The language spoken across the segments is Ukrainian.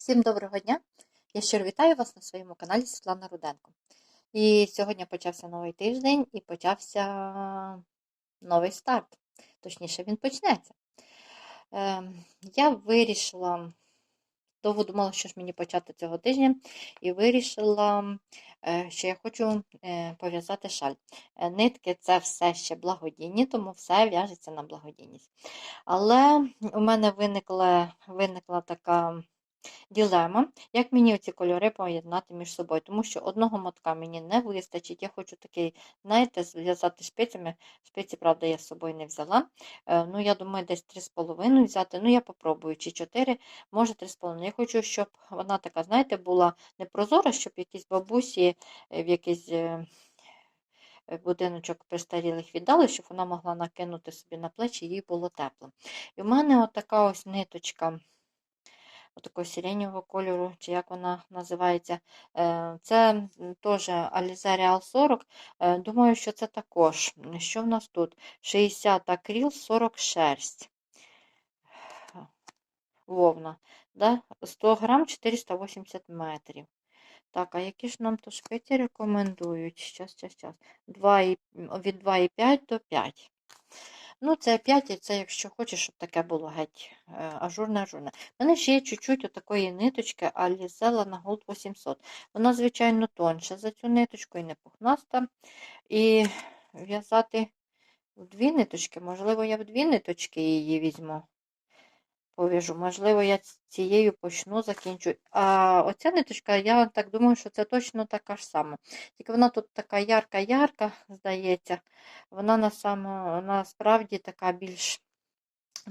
Всім доброго дня! Я щиро вітаю вас на своєму каналі Світлана Руденко. І сьогодні почався новий тиждень і почався новий старт. Точніше, він почнеться. Ем, Я вирішила, довго думала, що ж мені почати цього тижня, і вирішила, е, що я хочу е, пов'язати шаль. Е, Нитки це все ще благодійні, тому все в'яжеться на благодійність. Але у мене виникла, виникла така ділема, як мені ці кольори поєднати між собою, тому що одного мотка мені не вистачить. Я хочу такий, знаєте, зв'язати шпицями. Шпиці, правда, я з собою не взяла. Е, Ну, я думаю, десь 3,5 взяти. Ну, я попробую, чи 4, може 3,5. Я хочу, щоб вона така, знаєте, була не прозора, щоб якісь бабусі е, в якийсь. е, Будиночок престарілих віддали, щоб вона могла накинути собі на плечі, їй було тепло. І в мене от така ось ниточка такого сиреневого кольору, чи як вона називається. Е, це теж Alize Real 40. Е, Думаю, що це також. Що в нас тут? 60 акріл, 40 шерсть. Вовна. Да? 100 грам 480 метрів. Так, а які ж нам то шпиці рекомендують? Щас, щас, щас. 2 від 2,5 до 5. Ну, це 5, і це, якщо хочеш, щоб таке було геть е, ажурне ажурне. У мене ще є чуть-чуть отакої ниточки Алізела на Gold 800. Вона, звичайно, тонша за цю ниточку і не пухнаста. І в'язати в дві ниточки, можливо, я в дві ниточки її візьму. Пов'яжу. Можливо, я цією почну, закінчу. А оця ниточка, я так думаю, що це точно така ж сама. Тільки вона тут така ярка-ярка, здається. Вона на само, насправді така більш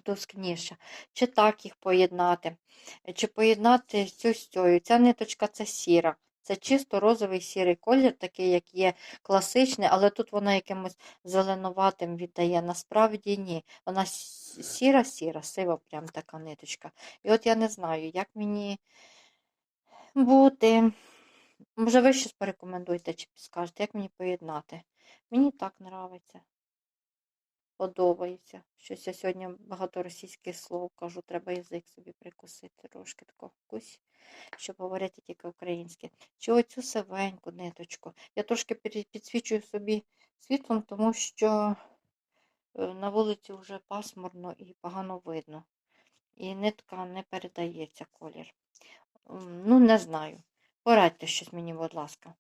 тускніша. Чи так їх поєднати, чи поєднати цю з цією. Ця ниточка це сіра. Це чисто розовий сірий колір, такий, як є класичний, але тут вона якимось зеленуватим віддає. Насправді ні. Вона сіра-сіра, сива прям така ниточка. І от я не знаю, як мені бути. Може, ви щось порекомендуєте чи підскажете, як мені поєднати? Мені так подобається. Подобається. Щось я сьогодні багато російських слов кажу, треба язик собі прикусити трошки такого вкусь, щоб говорити тільки українське. Чи оцю сивеньку ниточку. Я трошки підсвічую собі світлом, тому що е, на вулиці вже пасмурно і погано видно. І нитка не передається колір. Ну, не знаю. Порадьте щось мені, будь ласка.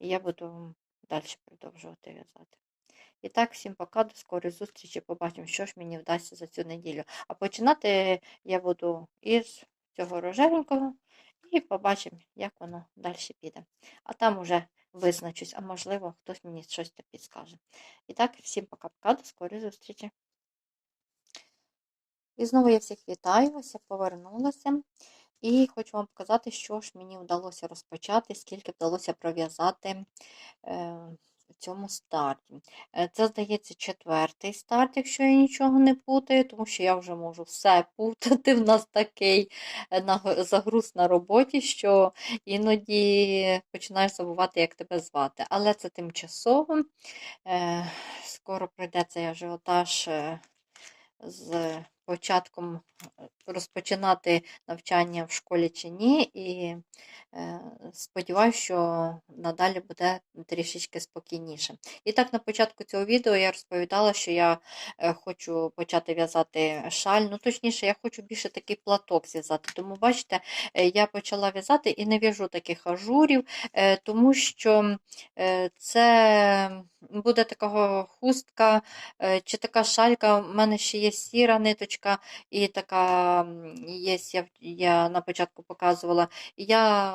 І я буду далі продовжувати в'язати. І так, всім пока, до скорої зустрічі. Побачимо, що ж мені вдасться за цю неділю. А починати я буду із цього рожевенького і побачимо, як воно далі піде. А там уже визначусь, а можливо, хтось мені щось підскаже. І так, всім пока-пока, до скорої зустрічі. І знову я всіх вітаю, ось я повернулася. І хочу вам показати, що ж мені вдалося розпочати, скільки вдалося пров'язати е, цьому старті. Е, Це, здається, четвертий старт, якщо я нічого не путаю, тому що я вже можу все путати. В нас такий е, загруз на роботі, що іноді починаєш забувати, як тебе звати. Але це тимчасово. Е, Скоро пройде цей ажіотаж з початком е, розпочинати навчання в школі чи ні. І е, сподіваюся, що надалі буде трішечки спокійніше. І так, на початку цього відео я розповідала, що я е, хочу почати в'язати шаль. Ну, точніше, я хочу більше такий платок зв'язати. Тому, бачите, я почала в'язати і не в'яжу таких ажурів, тому що це буде така хустка чи така шалька. У мене ще є сіра ниточка і така є, я, я на початку показувала. Я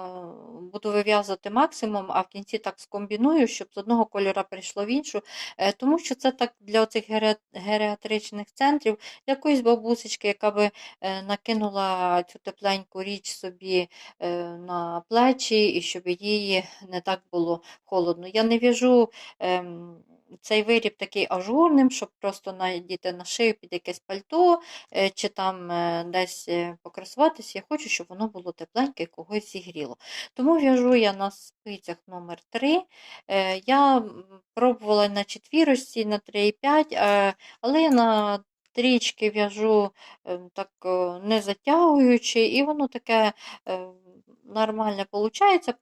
буду вив'язувати максимум, а в кінці так скомбіную, щоб з одного кольора перейшло в іншу, Е, тому що це так для оцих геріатричних центрів, для якоїсь бабусечки, яка би е, накинула цю тепленьку річ собі е, на плечі, і щоб їй не так було холодно. Я не в'яжу ем, цей виріб такий ажурним, щоб просто надіти на шию під якесь пальто е, чи там е, десь е, покрасуватися. Я хочу, щоб воно було тепленьке і когось зігріло. Тому в'яжу я на спицях номер 3 Я пробувала на четвірочці, на 3,5, е, але я на стрічки в'яжу е, так не затягуючи, і воно таке е, нормальне виходить,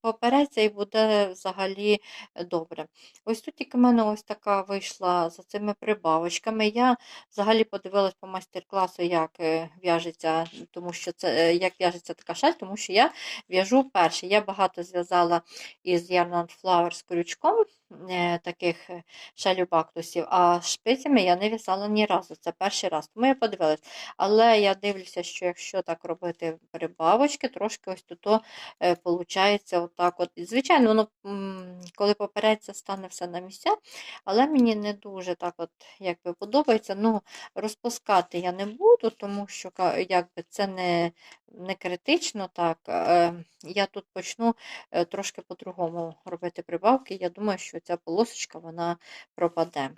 попереться і буде взагалі добре. Ось тут тільки в мене ось така вийшла за цими прибавочками. Я взагалі подивилась по майстер-класу, як е, в'яжеться, тому що це е, як в'яжеться така шаль, тому що я в'яжу вперше. Я багато зв'язала із Yarn and Flower з крючком е, таких шалюбактусів, а шпицями я не в'язала ні разу. Це перший раз. Тому я подивилась. Але я дивлюся, що якщо так робити прибавочки, трошки ось тут виходить отак. От. Звичайно, воно, коли попереться, стане все на місця, але мені не дуже так от, якби подобається. Ну, Розпускати я не буду, тому що якби, це не не критично. так. Е, я тут почну е, трошки по-другому робити прибавки. Я думаю, що ця полосочка вона пропаде.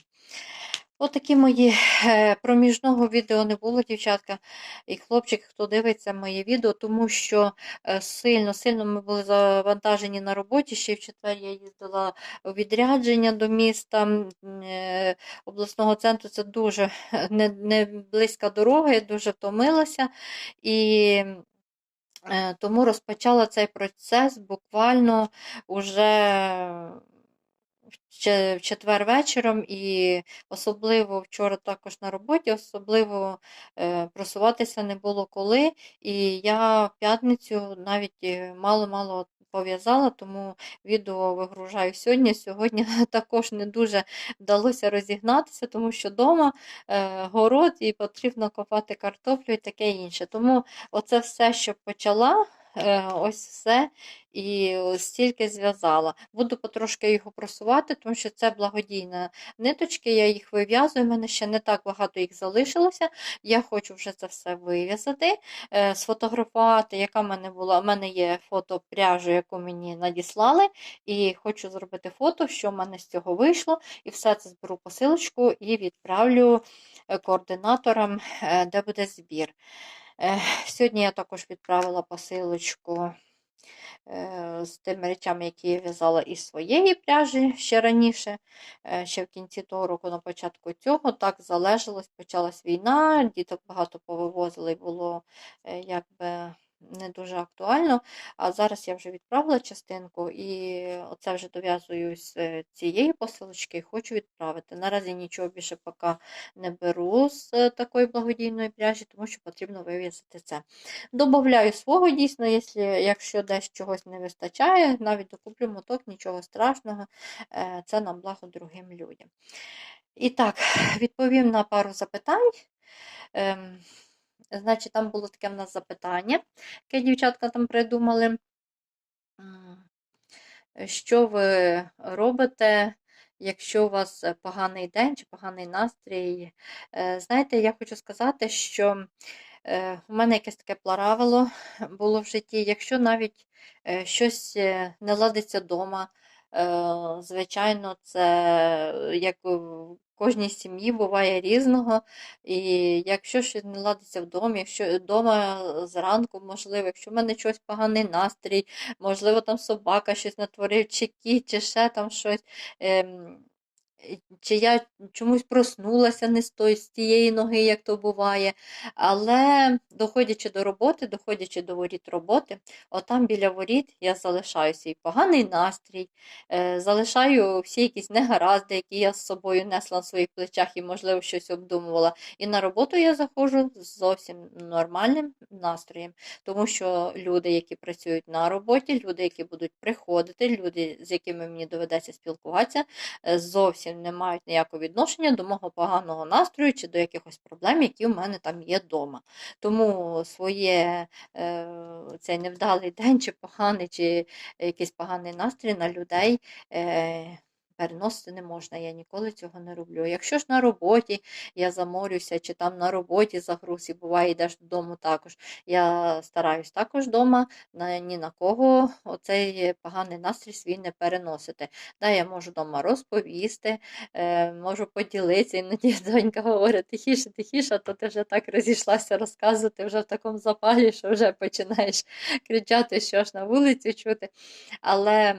Отакі мої е, проміжного відео не було, дівчатка і хлопчик, хто дивиться моє відео, тому що сильно-сильно ми були завантажені на роботі. Ще в четвер я їздила у відрядження до міста обласного центру. Це дуже не, не близька дорога, я дуже втомилася. І Е, тому розпочала цей процес буквально уже в четвер вечором, і особливо вчора також на роботі, особливо е, просуватися не було коли. І я в п'ятницю навіть е, мало-мало пов'язала, тому відео вигружаю сьогодні. Сьогодні також не дуже вдалося розігнатися, тому що вдома е, город і потрібно копати картоплю і таке інше. Тому оце все, що почала. Е, ось все і стільки зв'язала. Буду потрошки його просувати, тому що це благодійні ниточки, я їх вив'язую, У мене ще не так багато їх залишилося. Я хочу вже це все вив'язати, е, сфотографувати, яка в мене була. У мене є фото пряжу, яку мені надіслали, і хочу зробити фото, що в мене з цього вийшло. І все це зберу посилочку і відправлю е, координаторам, де буде збір. Сьогодні я також відправила посилочку е, з тими речами, які я в'язала із своєї пряжі ще раніше, е, ще в кінці того року, на початку цього, так залежалось, почалась війна, діток багато повивозили, було е, якби не дуже актуально. А зараз я вже відправила частинку, і оце вже дов'язую з е, цієї посилочки і хочу відправити. Наразі нічого більше поки не беру з е, такої благодійної пряжі, тому що потрібно вив'язати це. Добавляю свого дійсно, якщо десь чогось не вистачає, навіть докуплю моток, нічого страшного, е, це на благо другим людям. І так, відповім на пару запитань. Значить, там було таке в нас запитання, яке дівчатка там придумали. Що ви робите, якщо у вас поганий день чи поганий настрій? Е, знаєте, я хочу сказати, що е, у мене якесь таке правило було в житті, якщо навіть е, щось не ладиться вдома, звичайно, це як кожній сім'ї буває різного. І якщо щось не ладиться вдома, якщо вдома зранку, можливо, якщо в мене щось поганий настрій, можливо, там собака щось натворив, чи кіт, чи ще там щось. Ем, чи я чомусь проснулася не з той, з тієї ноги, як то буває. Але доходячи до роботи, доходячи до воріт роботи, отам біля воріт я залишаю свій поганий настрій, е, залишаю всі якісь негаразди, які я з собою несла на своїх плечах і, можливо, щось обдумувала. І на роботу я заходжу з зовсім нормальним настроєм, тому що люди, які працюють на роботі, люди, які будуть приходити, люди, з якими мені доведеться спілкуватися, е, зовсім не мають ніякого відношення до мого поганого настрою чи до якихось проблем, які в мене там є вдома. Тому своє е, цей невдалий день, чи поганий, чи якийсь поганий настрій на людей. Е, переносити не можна, я ніколи цього не роблю. Якщо ж на роботі я заморюся, чи там на роботі загруз, і буває, йдеш додому також. Я стараюсь також вдома ні на кого оцей поганий настрій свій не переносити. Да, Я можу вдома розповісти, е, можу поділитися, іноді донька говорить, тихіше, тихіше, то ти вже так розійшлася розказувати вже в такому запалі, що вже починаєш кричати, що ж на вулиці чути. Але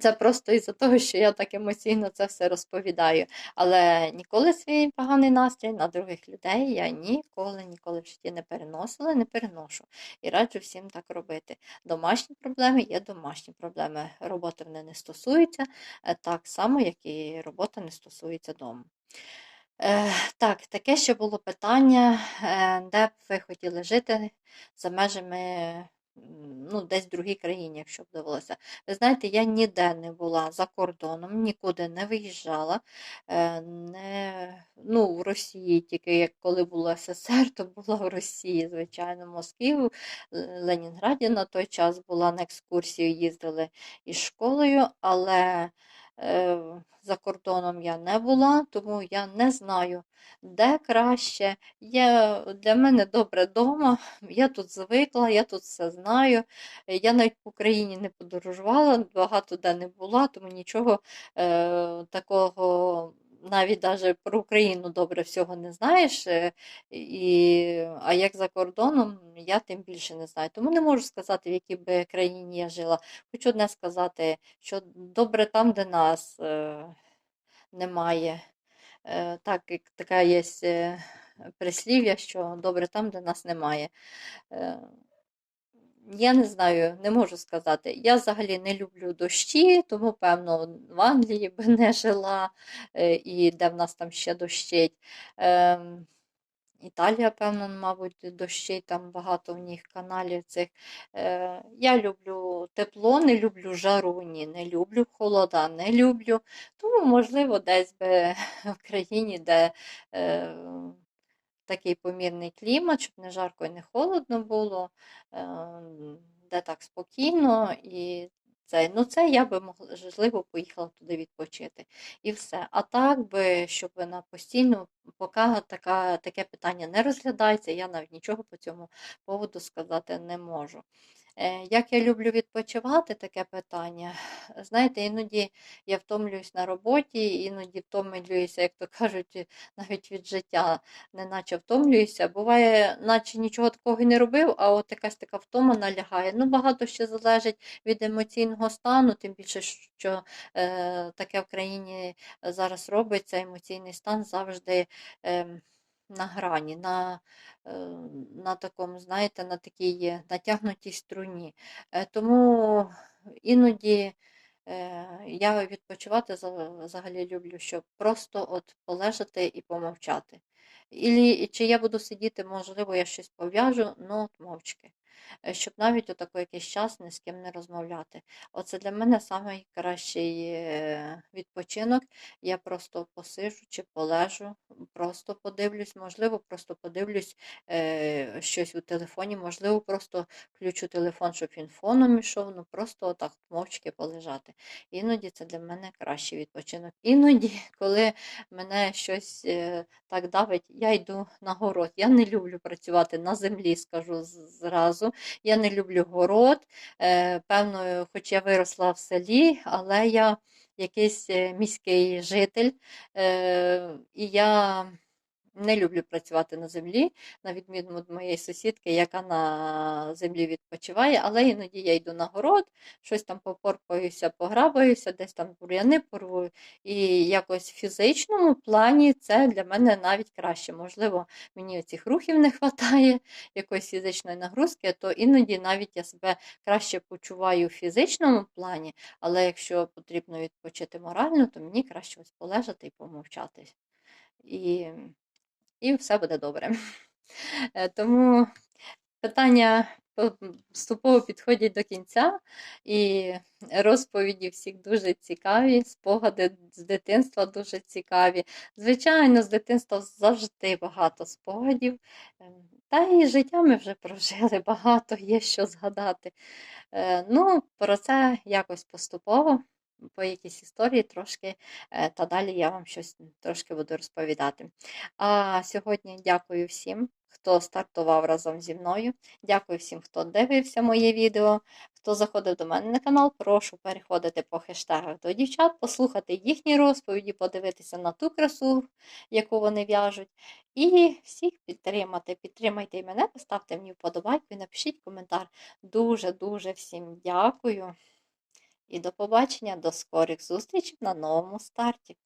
Це просто із-за того, що я так емоційно це все розповідаю. Але ніколи свій поганий настрій на других людей я ніколи, ніколи в житті не переносила, не переношу. І раджу всім так робити. Домашні проблеми є домашні проблеми. Роботи вони не стосуються, е, так само, як і робота не стосується дому. Е, Так, таке ще було питання, е, де б ви хотіли жити за межами, ну, десь в другій країні, якщо б довелося. Ви знаєте, я ніде не була за кордоном, нікуди не виїжджала. Е, Не, ну, в Росії, тільки як коли була СССР, то була в Росії, звичайно, Москві, Ленінграді на той час була на екскурсію, їздили із школою, але за кордоном я не була, тому я не знаю, де краще. Я, для мене добре вдома, я тут звикла, я тут все знаю. Я навіть в Україні не подорожувала, багато де не була, тому нічого е, такого. Навіть даже про Україну добре всього не знаєш, е, і, а як за кордоном, я тим більше не знаю. Тому не можу сказати, в якій би країні я жила. Хочу одне сказати, що добре там, де нас е, немає. Е, так, така є е, прислів'я, що добре там, де нас немає. Е, я не знаю, не можу сказати. Я взагалі не люблю дощі, тому, певно, в Англії би не жила, е, і де в нас там ще дощить. Ем, Італія, певно, мабуть, дощей, там багато в них каналів цих. Е, Я люблю тепло, не люблю жару, ні, не люблю холода, не люблю. Тому, можливо, десь би в країні, де е, такий помірний клімат, щоб не жарко і не холодно було, е, де так спокійно. і це, ну це я би можливо поїхала туди відпочити. І все. А так би, щоб на постійно, поки така, таке питання не розглядається, я навіть нічого по цьому поводу сказати не можу. Е, як я люблю відпочивати, таке питання. Знаєте, іноді я втомлююсь на роботі, іноді втомлююся, як то кажуть, навіть від життя, неначе втомлююся. Буває, наче нічого такого і не робив, а от якась така втома налягає. Ну, багато ще залежить від емоційного стану, тим більше, що е, таке в країні зараз робиться, емоційний стан завжди. Е, на грані, на е, на такому, знаєте, на такій натягнутій струні. Е, тому іноді е, я відпочивати взагалі люблю, щоб просто от полежати і помовчати. І, Чи я буду сидіти, можливо, я щось пов'яжу, ну от мовчки. Е, щоб навіть у такий якийсь час ні з ким не розмовляти. Оце для мене найкращий е, відпочинок. Я просто посижу чи полежу, просто подивлюсь, можливо, просто подивлюсь е, щось у телефоні, можливо, просто включу телефон, щоб він фоном ішов, ну просто отак мовчки полежати. Іноді це для мене кращий відпочинок. Іноді, коли мене щось так давить, я йду на город. Я не люблю працювати на землі, скажу зразу. Я не люблю город. Е, певно, хоч я виросла в селі, але я якийсь е, міський житель. Е, і я не люблю працювати на землі, на відміну від моєї сусідки, яка на землі відпочиває, але іноді я йду на город, щось там попорпаюся, пограбаюся, десь там бур'яни порву. І якось в фізичному плані це для мене навіть краще. Можливо, мені цих рухів не вистачає, якоїсь фізичної нагрузки, то іноді навіть я себе краще почуваю в фізичному плані, але якщо потрібно відпочити морально, то мені краще ось полежати і помовчати. І і все буде добре. Е, тому питання поступово підходять до кінця, і розповіді всіх дуже цікаві, спогади з дитинства дуже цікаві. Звичайно, з дитинства завжди багато спогадів. Ем, та і життя ми вже прожили багато, є що згадати. Е, ну, Про це якось поступово по якійсь історії трошки, е, та далі я вам щось трошки буду розповідати. А сьогодні дякую всім, хто стартував разом зі мною. Дякую всім, хто дивився моє відео. Хто заходив до мене на канал, прошу переходити по хештегах до дівчат, послухати їхні розповіді, подивитися на ту красу, яку вони в'яжуть. І всіх підтримати. Підтримайте і мене, поставте мені вподобайку і напишіть коментар. Дуже-дуже всім дякую. І до побачення, до скорих зустрічей на новому старті.